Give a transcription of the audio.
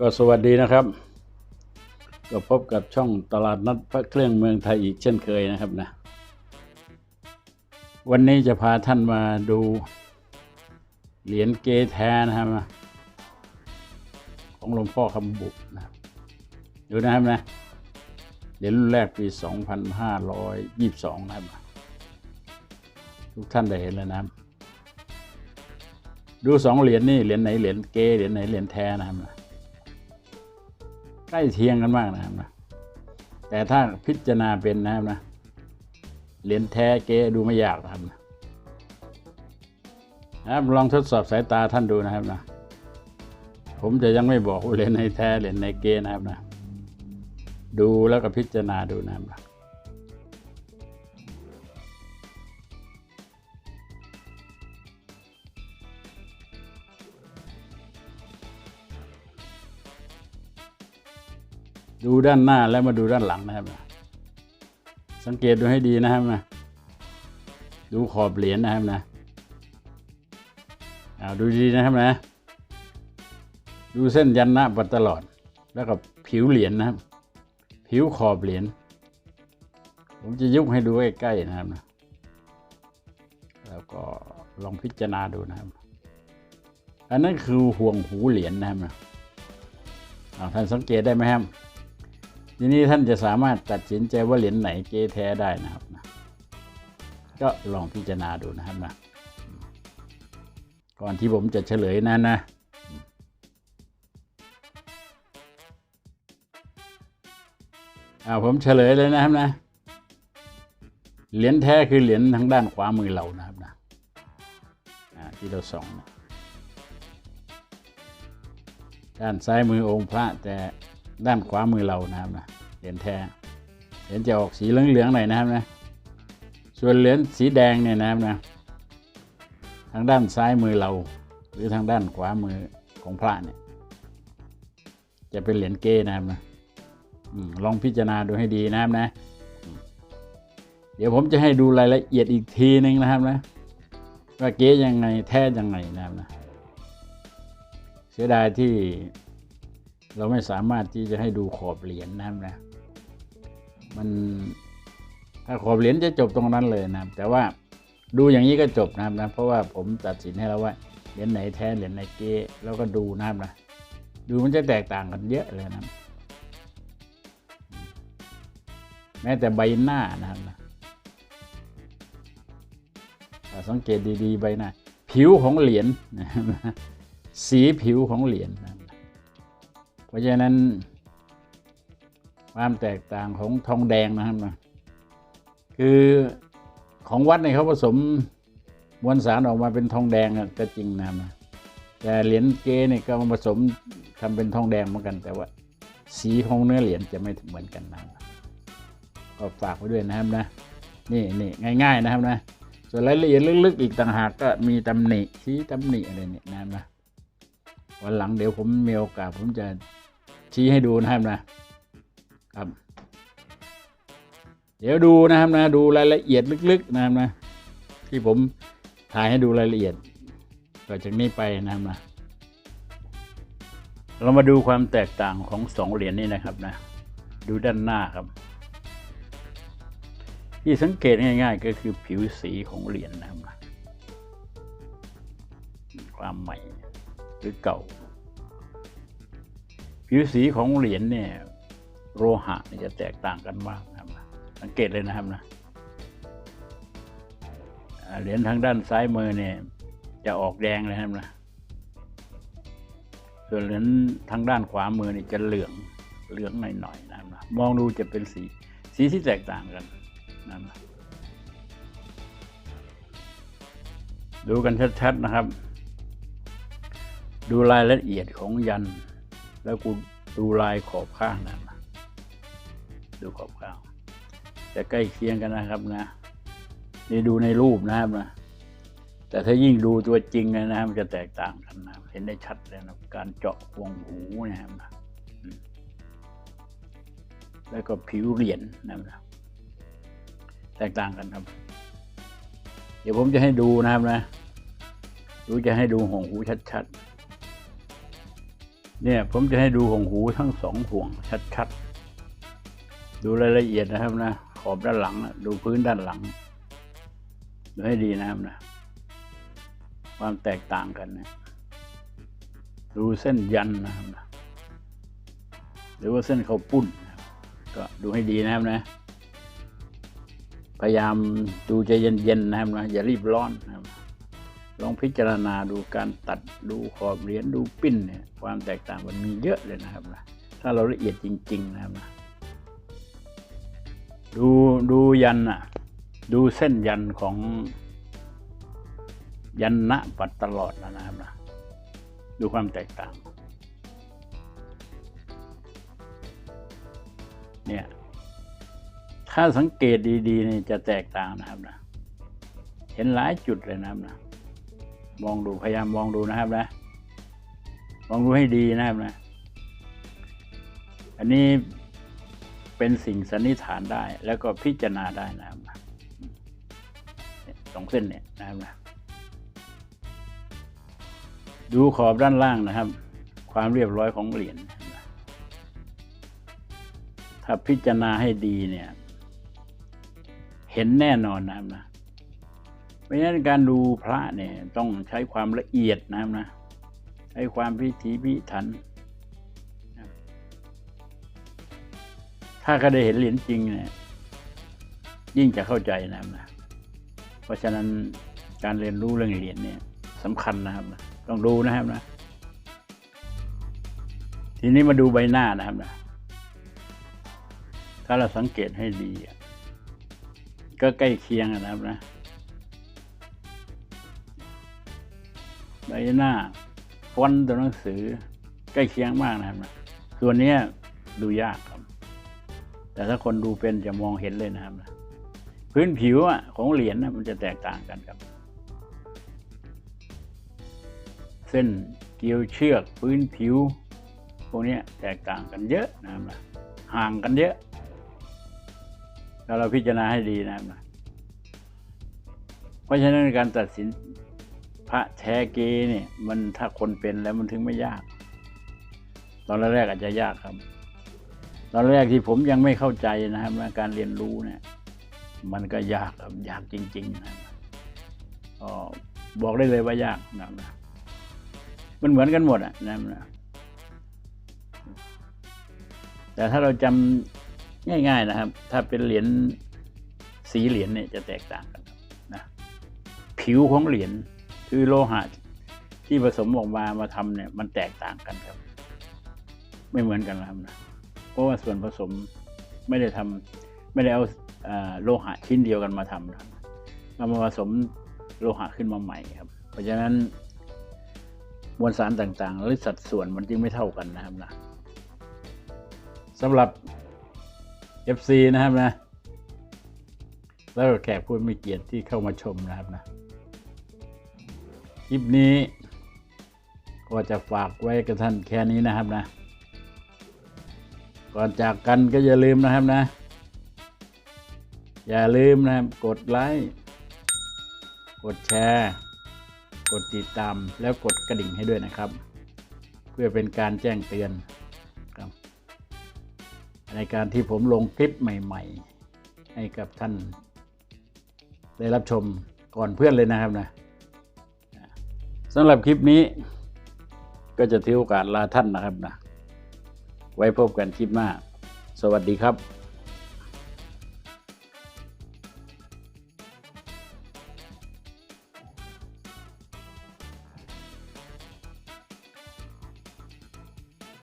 ก็สวัสดีนะครับ ก็พบกับช่องตลาดนัดพระเครื่องเมืองไทยอีกเช่นเคยนะครับนะ วันนี้จะพาท่านมาดูเหรียญเกแทนะครับ ของหลวงพ่อคำบุนะครับดูนะครับนะเหรียญรุ่นแรกปี 2522 นะครับ ทุกท่านได้เห็นแล้วนะครับดูสองเหรียญนี่เหรียญไหนเหรียญเกเหรียญไหนเหรียญแท้นะครับ ใกล้เทียงกันมากนะครับนะแต่ถ้าพิจารณาเป็นนะครับนะเหรียญแท้เกดูไม่ยากนะครับนะครับลองทดสอบสายตาท่านดูนะครับนะผมจะยังไม่บอกเหรียญในแท้เหรียญในเกนะครับนะดูแล้วก็พิจารณาดูนะครับ ดูด้านหน้าแล้วมาดูด้านหลังนะครับนะสังเกตดูให้ดีนะครับนะดูขอบเหรียญนะครับนะเอาดูดีนะครับนะ ดูเส้นยันหน้าปัดตลอด แล้วก็ผิวเหรียญนะครับ ผิวขอบเหรียญผมจะยุบให้ดูใกล้ๆนะครับนะแล้วก็ลองพิจารณาดูนะครับ อันนั้นคือห่วงหูเหรียญนะครับนะท่านสังเกตได้ไหมครับ ทีนี้ท่านจะสามารถตัดสินใจว่าเหรียญไหนเกแท้ได้นะครับนะก็ลองพิจารณาดูนะครับนะก่อนที่ผมจะเฉลยนะนะอาผมเฉลยเลยนะครับนะ เหรียญแท้คือเหรียญทางด้านขวามือเรานะครับนะอ่าที่เราส่องนะด้านซ้ายมือองค์พระแต่ ด้านขวามือเรานะครับนะเหรียญแท้เหรียญจะออกสีเหลืองๆหน่อยนะครับนะส่วนเหรียญสีแดงเนี่ยนะครับนะทางด้านซ้ายมือเรา หรือทางด้านขวามือของพระเนี่ยจะเป็นเหรียญเก้นะครับนะอลองพิจารณาดูให้ดีนะครับนะ เดี๋ยวผมจะให้ดูรายละเอียดอีกทีนึงนะครับนะว่าเก๊ยังไงแท้ยังไงนะครับนะเสียดายที่ เราไม่สามารถที่จะให้ดูขอบเหรียญนะครับนะ มันถ้าขอบเหรียญจะจบตรงนั้นเลยนะครับ แต่ว่าดูอย่างนี้ก็จบนะครับนะ เพราะว่าผมตัดสินให้แล้วว่าเหรียญไหนแท้เหรียญไหนเก๊แล้วก็ดูนะครับนะดูมันจะแตกต่างกันเยอะเลยนะแม้แต่ใบหน้านะครับนะสังเกตดีๆใบหน้าผิวของเหรียญสีผิวของเหรียญนะ เพราะฉะนั้น ความแตกต่างของทองแดงนะครับนะคือของวัดเนี่ยเขาผสมมวลสารออกมาเป็นทองแดงอะก็จริงนะครับนะแต่เหรียญเกเนี่ยก็มาผสมทำเป็นทองแดงเหมือนกัน แต่ว่า สีของเนื้อเหรียญจะไม่เหมือนกันนะก็ฝากไว้ด้วยนะครับนะนี่นี่ง่าย ๆนะครับนะส่วนรายละเอียดลึกๆอีกต่างหากก็มีตำหนิชี้ตำหนิอะไรเนี่ยนะนะวันหลังเดี๋ยวผมมีโอกาสผมจะ ชี้ให้ดูนะครับนะครับ เดี๋ยวดูนะครับนะดูรายละเอียดลึกๆนะครับนะ ที่ผมถ่ายให้ดูรายละเอียดต่อจากนี้ไปนะครับนะเรามาดูความแตกต่างของสองเหรียญนี้นะครับนะ ดูด้านหน้าครับ ที่สังเกตง่าย ๆ ก็คือผิวสีของเหรียญนะครับนะความใหม่หรือเก่า ผิวสีของเหรียญเนี่ย โลหะจะแตกต่างกันมากนะครับสังเกตเลยนะครับนะเหรียญทางด้านซ้ายมือเนี่ย จะออกแดงเลยนะครับนะส่วนเหรียญทางด้านขวามือเนี่ยจะเหลืองเหลืองหน่อยๆนะครับนะมองดูจะเป็นสีสีที่แตกต่างกันนะครับนะดูกันชัดๆนะครับ ดูรายละเอียดของยัน แล้วกูดูลายขอบข้างนะดูขอบข้าง จะใกล้เคียงกันนะครับนะ นี่ดูในรูปนะครับนะ แต่ถ้ายิ่งดูตัวจริงนะครับมันจะแตกต่างกันนะ เห็นได้ชัดเลยนะการเจาะห่วงหูนะครับนะแล้วก็ผิวเหรียญนะครับ แตกต่างกันครับ เดี๋ยวผมจะให้ดูนะครับนะดูจะให้ดูห่วงหูชัดๆ เนี่ยผมจะให้ดูหงหูทั้งสองห่วงชัดๆ ดูรายละเอียดนะครับนะ ขอบด้านหลังนะดูพื้นด้านหลัง ดูให้ดีนะครับนะ ความแตกต่างกันนะ ดูเส้นยันนะครับนะ หรือว่าเส้นเขาปุ้น ก็ดูให้ดีนะครับนะ พยายามดูใจเย็นๆนะครับนะ อย่ารีบร้อนนะครับ ลองพิจารณาดูการตัดดูขอบเหรียญดูปิ้นเนี่ยความแตกต่างมันมีเยอะเลยนะครับนะถ้าเราละเอียดจริง ๆ นะครับนะดูดูยันอะดูเส้นยันของยันณปัดตลอดนะครับนะดูความแตกต่าง เนี่ย ถ้าสังเกตดีๆนี่จะแตกต่างนะครับนะ เห็นหลายจุดเลยนะครับนะ มองดูพยายามมองดูนะครับนะ มองดูให้ดีนะครับนะ อันนี้เป็นสิ่งสันนิษฐานได้ แล้วก็พิจารณาได้นะครับสองเส้นเนี่ยนะครับนะดูขอบด้านล่างนะครับ ความเรียบร้อยของเหรียญถ้าพิจารณาให้ดีเนี่ย เห็นแน่นอนนะครับนะ เพราะฉะนั้นการดูพระเนี่ยต้องใช้ความละเอียดนะครับนะใช้ความพิถีพิถัน ถ้าก็ได้เห็นเหรียญจริงเนี่ยยิ่งจะเข้าใจนะครับนะ เพราะฉะนั้นการเรียนรู้เรื่องเหรียญเนี่ยสำคัญนะครับนะต้องดูนะครับนะ ทีนี้มาดูใบหน้านะครับนะ ถ้าเราสังเกตให้ดี ก็ใกล้เคียงนะครับนะ ใบหน้าฟอนต์ตัวหนังสือใกล้เคียงมากนะครับนะส่วนนี้ดูยากครับ แต่ถ้าคนดูเป็นจะมองเห็นเลยนะครับนะพื้นผิวอะของเหรียญมันจะแตกต่างกันครับ เส้นเกลียวเชือกพื้นผิว พวกนี้แตกต่างกันเยอะนะครับนะห่างกันเยอะถ้าเราพิจารณาให้ดีนะครับนะเพราะฉะนั้นการตัดสิน พระแท้เกเนี่ย มันถ้าคนเป็นแล้วมันถึงไม่ยาก ตอนแรกอาจจะยากครับ ตอนแรกที่ผมยังไม่เข้าใจนะครับว่าการเรียนรู้เนี่ย มันก็ยากครับยากจริง ๆ นะครับก็บอกได้เลยว่ายากนะครับมันเหมือนกันหมดอะนะแต่ถ้าเราจำง่าย ๆนะครับ ถ้าเป็นเหรียญสีเหรียญเนี่ยจะแตกต่างกันนะผิวของเหรียญ คือโลหะที่ผสมออกมามาทำเนี่ยมันแตกต่างกันครับ ไม่เหมือนกันนะครับนะเพราะว่าส่วนผสมไม่ได้ทำไม่ได้เอาโลหะชิ้นเดียวกันมาทำนะครับเอามาผสมโลหะขึ้นมาใหม่ครับ เพราะฉะนั้นมวลสารต่างๆ หรือสัดส่วนมันจึงไม่เท่ากันนะครับนะสำหรับ FC นะครับนะ แล้วก็แขกผู้มีเกียรติที่เข้ามาชมนะครับนะ คลิปนี้ ก็จะฝากไว้กับท่านแค่นี้นะครับนะ ก่อนจากกันก็อย่าลืมนะครับนะ อย่าลืมนะครับ กดไลค์กดแชร์ กดติดตามแล้วกดกระดิ่งให้ด้วยนะครับ เพื่อเป็นการแจ้งเตือนครับในการที่ผมลงคลิปใหม่ ๆ ให้กับท่าน ได้รับชมก่อนเพื่อนเลยนะครับนะ สำหรับคลิปนี้ ก็จะถือโอกาสลาท่านนะครับนะไว้พบกันคลิปหน้า สวัสดีครับ